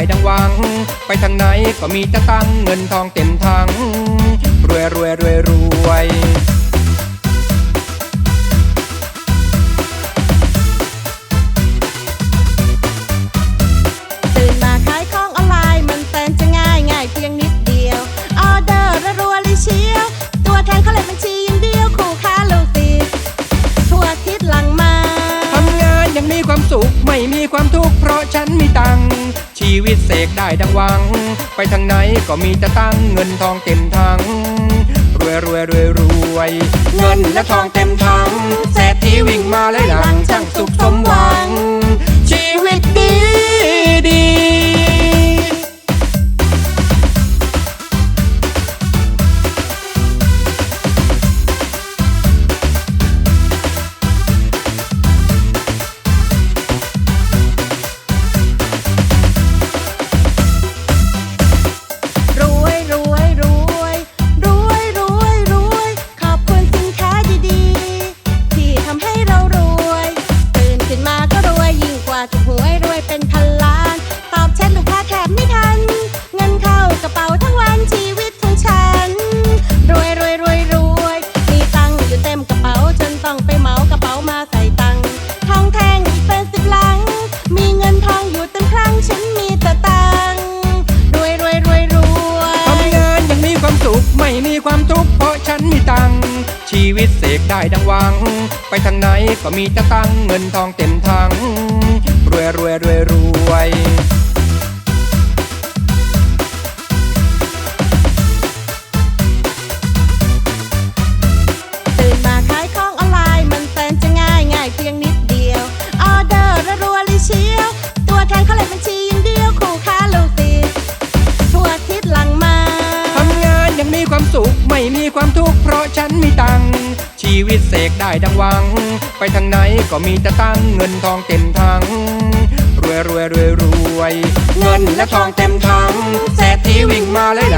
ไดังหวัง ไปทางไหนก็มีจะตั้งเงินทองเต็มถังรวยรวยรวยรวย ไม่มีความทุกข์เพราะฉันมีตังชีวิตเสกได้ดังหวัง ไปทางไหนก็มีแต่ตั้งเงินทองเต็มทังรวยรวยรวยรวย เงินและทองเต็มทังเศรษฐีวิ่งมาเลยหลังช่าง ไม่มีความทุกข์เพราะฉันมีตัง ชีวิตเสกได้ดังหวัง ไปทางไหนก็มีแต่ตังเงินทองเต็ม สุขไม่มีความทุกข์เพราะฉันมีตังชีวิตเสกได้ดังหวัง ไปทางไหนก็มีแต่ตังเงินทองเต็มถังรวยรวยรวยรวย เงินและทองเต็มถังเศรษฐีวิ่งมาเลย